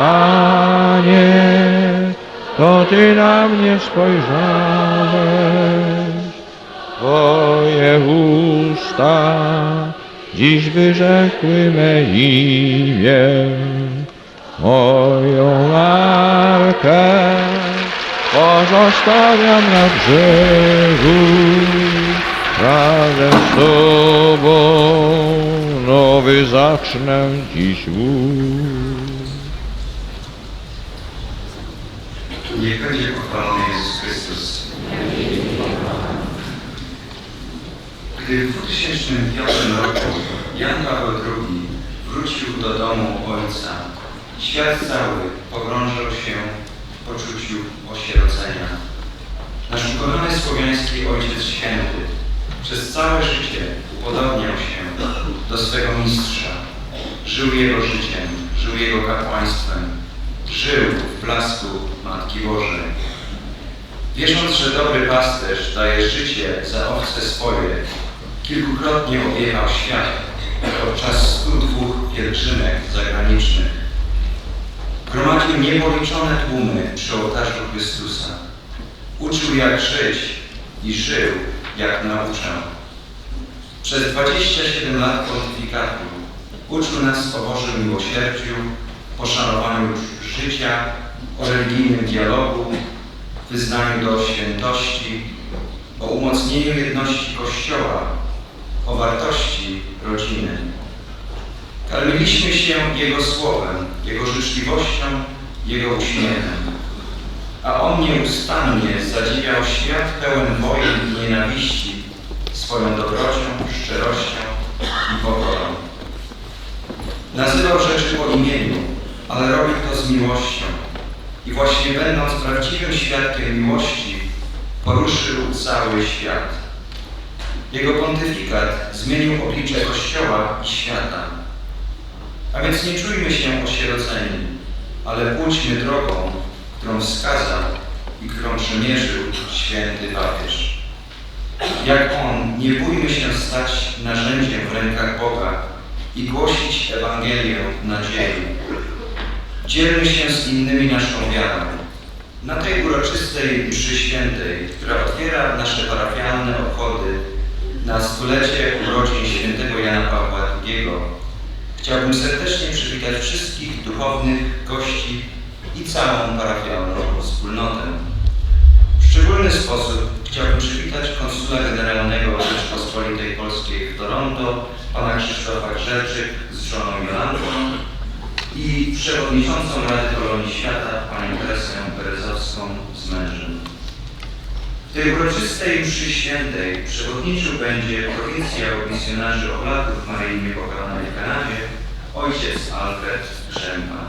Panie, to Ty na mnie spojrzałeś. Twoje usta dziś wyrzekły me imię, moją markę pozostawiam na brzegu, razem z Tobą nowy zacznę dziś łód. Niech będzie pochwalony Jezus Chrystus. Gdy w 2005 roku Jan Paweł II wrócił do domu Ojca, świat cały pogrążał się w poczuciu osierocenia. Nasz ukochany słowiański Ojciec Święty przez całe życie upodobniał się do swego mistrza. Żył jego życiem, żył jego kapłaństwem, żył w blasku Matki Bożej. Wierząc, że dobry pasterz daje życie za owce swoje, kilkukrotnie objechał świat podczas 102 pielgrzymek zagranicznych. Gromadził niepoliczone tłumy przy ołtarzu Chrystusa. Uczył jak żyć i żył jak nauczał. Przez 27 lat pontyfikatu uczył nas o Bożym miłosierdziu, poszanowaniu życia, o religijnym dialogu, wyznaniu do świętości, o umocnieniu jedności Kościoła, o wartości rodziny. Karmiliśmy się Jego słowem, Jego życzliwością, Jego uśmiechem, a On nieustannie zadziwiał świat pełen wojen i nienawiści swoją dobrocią, szczerością i pokorą. Nazywał rzeczy po imieniu, ale robił to z miłością. I właśnie będąc prawdziwym świadkiem miłości, poruszył cały świat. Jego pontyfikat zmienił oblicze Kościoła i świata. A więc nie czujmy się osieroceni, ale pójdźmy drogą, którą wskazał i którą przemierzył święty papież. Jak on, nie bójmy się stać narzędziem w rękach Boga i głosić Ewangelię nadziei. Dzielmy się z innymi naszą wiarą. Na tej uroczystej mszy świętej, która otwiera nasze parafialne obchody na stulecie urodzin świętego Jana Pawła II, chciałbym serdecznie przywitać wszystkich duchownych gości i całą parafialną wspólnotę. W szczególny sposób chciałbym przywitać konsula generalnego Rzeczpospolitej Polskiej w Toronto, pana Krzysztofa Grzerczyk z żoną Jolantą i przewodniczącą Rady Kolonii Świata, panią Teresę Berezowską z mężem. W tej uroczystej mszy świętej przewodniczył będzie prowincjał misjonarzy Oblaków Maryi Niepokonanej w Kanadzie, ojciec Alfred Krzempa.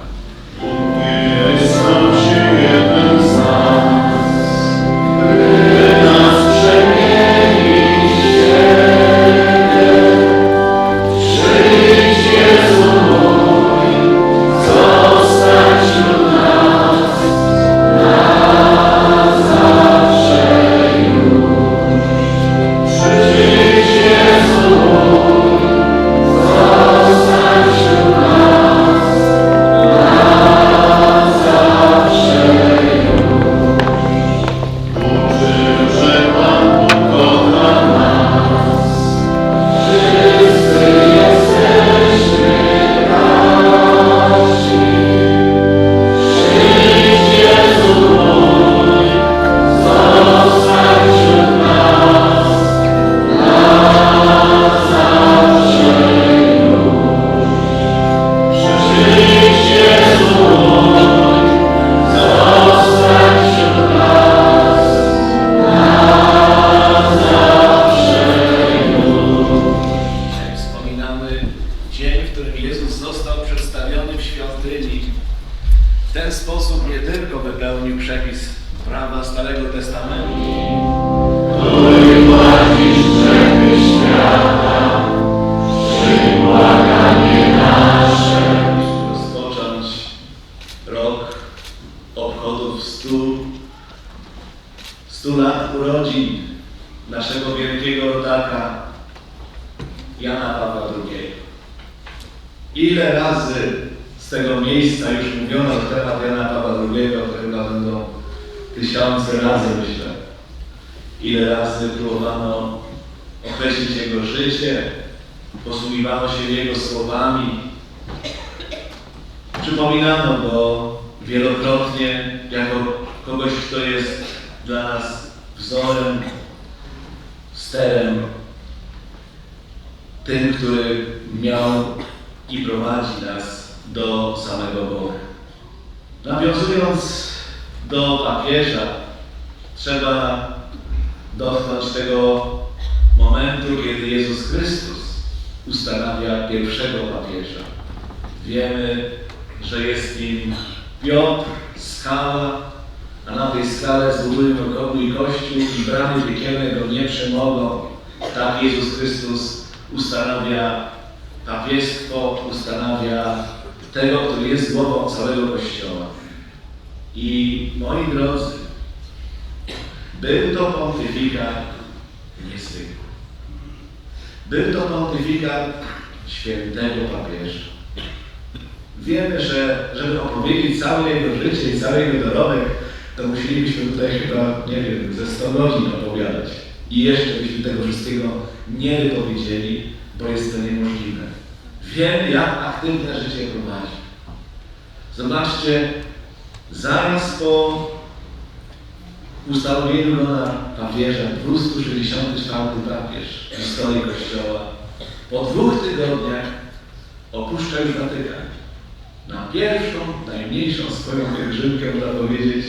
Amen. Ile razy próbowano określić jego życie, posługiwano się jego słowami. Przypominano go wielokrotnie jako kogoś, kto jest dla nas wzorem, sterem, tym, który miał i prowadzi nas do samego Boga. Nawiązując do papieża, trzeba dotknąć tego momentu, kiedy Jezus Chrystus ustanawia pierwszego papieża. Wiemy, że jest nim Piotr, skala, a na tej skale zbudujmy kogu i kościół i bramy piekielne go nie przemogą. Tak Jezus Chrystus ustanawia papiestwo, ustanawia tego, który jest głową całego Kościoła. I moi drodzy, był to pontyfikat niezwykły. Był to pontyfikat świętego papieża. Wiemy, że żeby opowiedzieć całe jego życie i cały jego dorobek, to musielibyśmy tutaj chyba, nie wiem, ze 100 godzin opowiadać. I jeszcze byśmy tego wszystkiego nie wypowiedzieli, bo jest to niemożliwe. Wiemy, jak aktywne życie prowadzi. Zobaczcie, zaraz po ustanowieniu go na papieża, 264 papież w historii Kościoła, po dwóch tygodniach opuszcza już Watykan. Na pierwszą, najmniejszą swoją pielgrzymkę, można powiedzieć,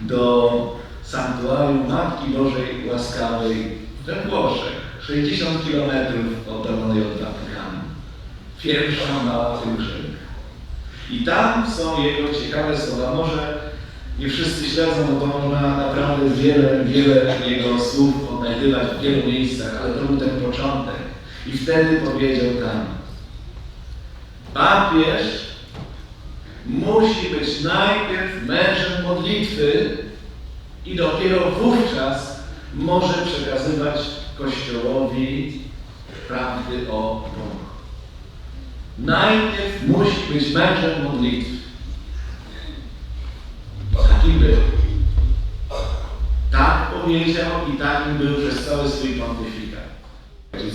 do sanktuarium Matki Bożej Łaskawej we Włoszech, 60 kilometrów oddalonej od Watykanu. Pierwsza mała pielgrzymka. I tam są jego ciekawe słowa. Może nie wszyscy śledzą, no bo można naprawdę wiele, wiele jego słów odnajdywać w wielu miejscach, ale to był ten początek. I wtedy powiedział tam, papież musi być najpierw mężem modlitwy i dopiero wówczas może przekazywać Kościołowi prawdy o Bogu. Najpierw musi być mężem modlitwy. Był. Tak powiedział i takim był przez cały swój pontyfikat.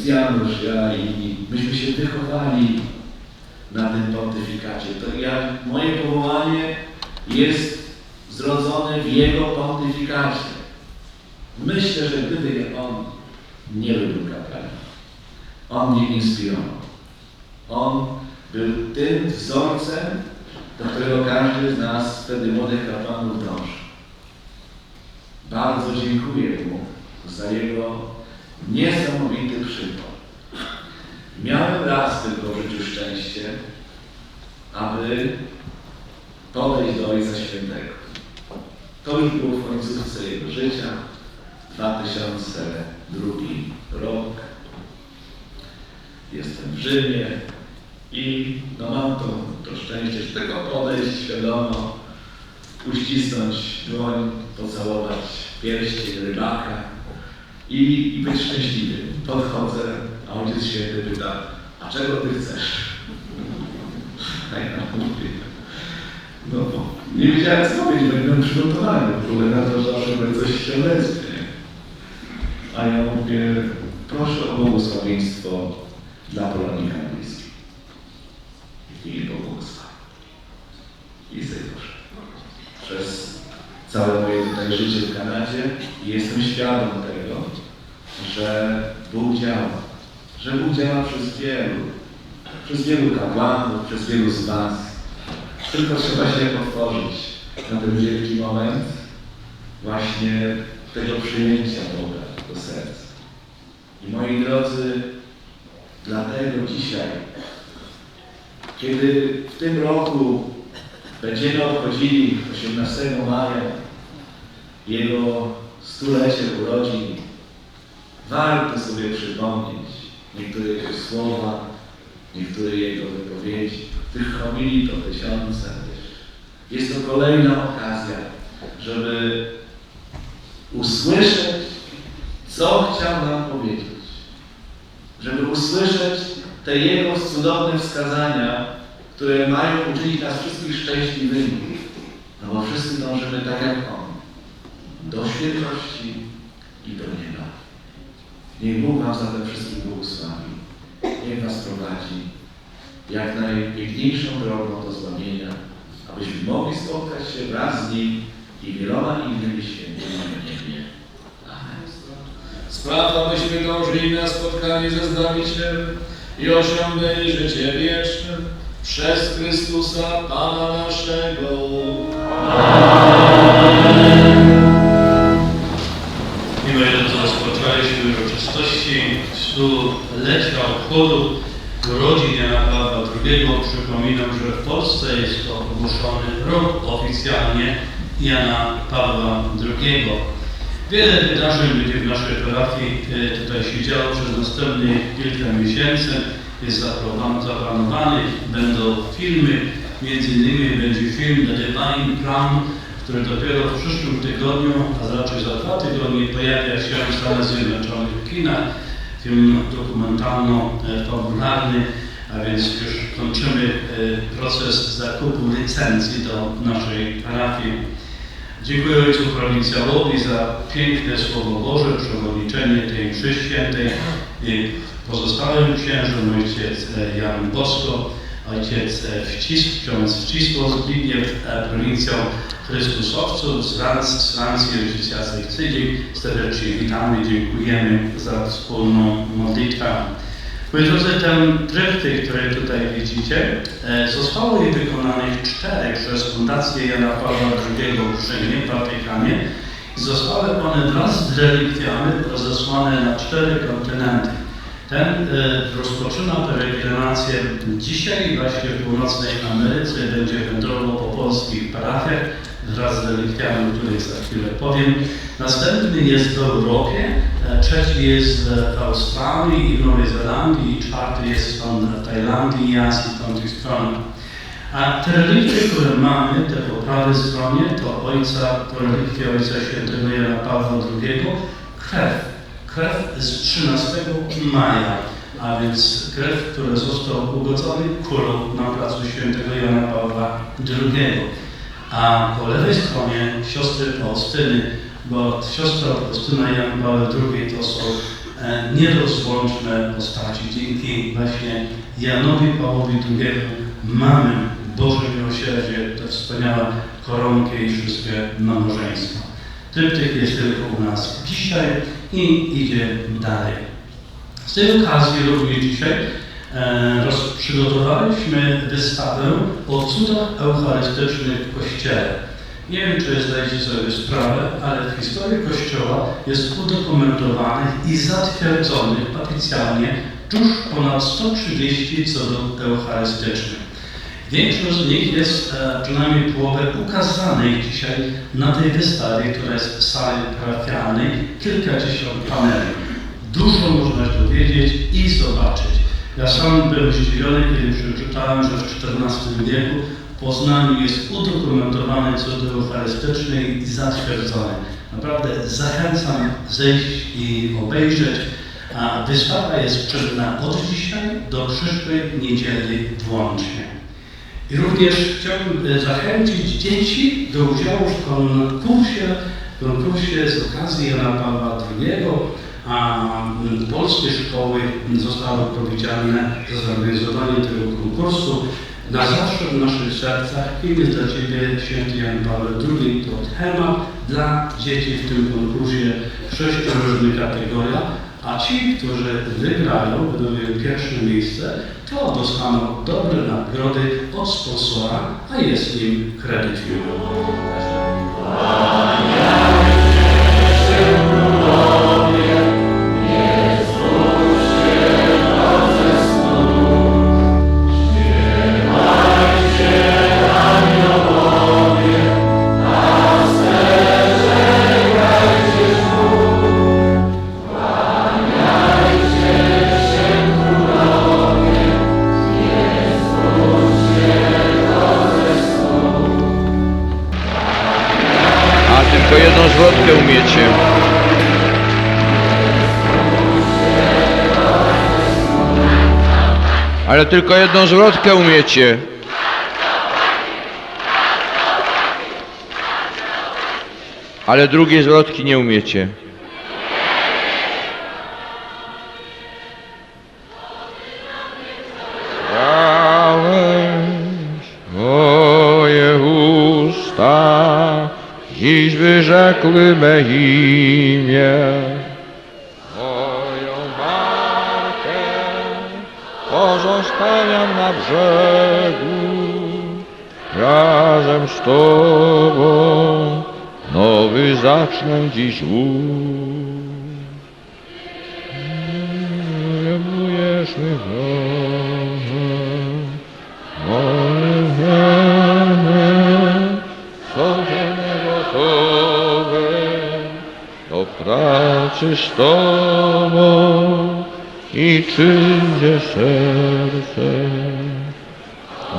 Janusz, ja i myśmy się wychowali na tym pontyfikacie. To ja, moje powołanie jest zrodzone w jego pontyfikacie. Myślę, że gdyby on nie był kapelanem, on mnie inspirował. On był tym wzorcem, do którego każdy z nas, wtedy młodych kapłanów, dąży. Bardzo dziękuję mu za jego niesamowity przykład. Miałem raz tylko w życiu szczęście, aby podejść do Ojca Świętego. To już było w końcówce jego życia, 2002 rok. Jestem w Rzymie i no mam to, to szczęście, że tego podejść świadomo, uścisnąć dłoń, pocałować pierścień rybaka i, i być szczęśliwym. Podchodzę, a Ojciec Święty pyta, a czego Ty chcesz? A ja mówię, no nie wiedziałem co powiedzieć, bo nie byłem przygotowany ogóle na to, że coś się wezmie. A ja mówię, proszę o błogosławieństwo dla Polonii Kanadyjskiej. I błogosławię. I sobie proszę. Przez całe moje tutaj życie w Kanadzie jestem świadom tego, że Bóg działa. Że Bóg działa przez wielu, przez wielu kapłanów, przez wielu z Was. Tylko trzeba się otworzyć na ten wielki moment właśnie tego przyjęcia Boga do serca. I moi drodzy, dlatego dzisiaj, kiedy w tym roku będziemy obchodzili 18 maja jego stulecie urodzin, warto sobie przypomnieć niektóre jego słowa, niektóre jego wypowiedzi. Tych homilii to tysiące. Jest to kolejna okazja, żeby usłyszeć, co chciał nam powiedzieć. Żeby usłyszeć te jego cudowne wskazania, które mają uczynić nas wszystkich szczęśliwymi. No bo wszyscy dążymy tak jak On. Do świętości i do nieba. Niech Bóg Wam zatem wszystkim błogosławi. Niech nas prowadzi jak najpiękniejszą drogą do zbawienia, abyśmy mogli spotkać się wraz z Nim i wieloma innymi świętymi w niebie. Amen. Sprawa, byśmy dążyli na spotkanie ze Zbawicielem i osiągnęli życie wieczne przez Chrystusa Pana naszego. Mimo stulecia obchodu urodzin Jana Pawła II, przypominam, że w Polsce jest ogłoszony rok oficjalnie Jana Pawła II. Wiele wydarzeń będzie w naszej parafii e, tutaj się działo przez następne kilka miesięcy. Jest zaplanowa- zaplanowany, będą filmy, między innymi będzie film The Divine Plan, który dopiero w przyszłym tygodniu, a raczej za dwa tygodnie pojawia się w Stanach Zjednoczonych w kinach. Film dokumentalno-fabularny, a więc już kończymy e, proces zakupu licencji do naszej parafii. Dziękuję Ojcu Prowincjalowi za piękne Słowo Boże, przewodniczenie tej mszy świętej i pozostałym księżom, ojciec e, Jan Bosko, ojciec e, Wcis, ksiądz Wcisło Zbigniew, e, prowincją Chrystusowców z Francji, z Francji Jacek Cydziek. Serdecznie witamy, dziękujemy za wspólną modlitwę. Moi drodzy, ten tryptyk, który tutaj widzicie, e, zostało je wykonanych cztery przez Fundację Jana Pawła II w Rzymie, w Watykanie zostały one wraz z relikwiami rozesłane na cztery kontynenty. Ten e, rozpoczyna peregrinację dzisiaj właśnie w północnej Ameryce, będzie wędrował po polskich parafiach wraz z relikwiami, o których za chwilę powiem. Następny jest w Europie, e, trzeci jest w Australii i w Nowej Zelandii i czwarty jest w Tajlandii i Azji, w tamtych stronach. A te relikwie, które mamy, te po prawej stronie, to ojca, to relikwie Ojca Świętego Jana Pawła II, krew. Krew z 13 maja, a więc krew, który został ugodzony kulą na placu Świętego Jana Pawła II. A po lewej stronie siostry Faustyny, bo siostra Faustyna i Jan Paweł II to są e, nierozłączne postaci. Dzięki właśnie Janowi Pawłowi II mamy Boże miłosierdzie, te wspaniałe koronki i wszystkie nabożeństwa. Tryptyk jest tylko u nas dzisiaj i idzie dalej. Z tej okazji również dzisiaj e, przygotowaliśmy wystawę o cudach eucharystycznych w Kościele. Nie wiem, czy zdajecie sobie sprawę, ale w historii Kościoła jest udokumentowanych i zatwierdzonych oficjalnie już ponad 130 cudów eucharystycznych. Większość z nich jest, e, przynajmniej połowę, ukazanej dzisiaj na tej wystawie, która jest w sali parafialnej, kilkadziesiąt paneli. Dużo można się dowiedzieć i zobaczyć. Ja sam byłem zdziwiony, kiedy przeczytałem, że w XIV wieku w Poznaniu jest udokumentowany cud eucharystyczny i zatwierdzony. Naprawdę zachęcam zejść i obejrzeć. A wystawa jest czynna od dzisiaj do przyszłej niedzieli włącznie. I również chciałbym e, zachęcić dzieci do udziału w konkursie, konkursie z okazji Jana Pawła II, a polskie szkoły zostały odpowiedzialne za zorganizowanie tego konkursu. Na zawsze w naszych sercach kim jest dla Ciebie święty Jan Paweł II to temat dla dzieci w tym konkursie w sześciu różnych kategoriach, a ci, którzy wygrają, będą pierwsze miejsce, to dostaną dobre nagrody od sponsora, a jest nim kredyt firmowy. Tylko jedną zwrotkę umiecie. Ale tylko jedną zwrotkę umiecie. Ale drugiej zwrotki nie umiecie. Wyrzekły me imię. Moją barkę pozostawiam na brzegu, razem z Tobą nowy zacznę dziś łód. Miłujesz do pracy z Tobą i czydzie serce.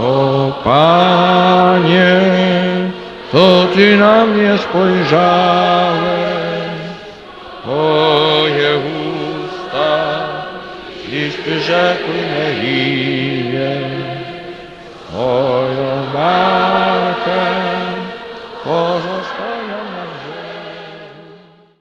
O Panie, to Ty na mnie spojrzałeś, moje usta dziś wyrzekły me imię, moją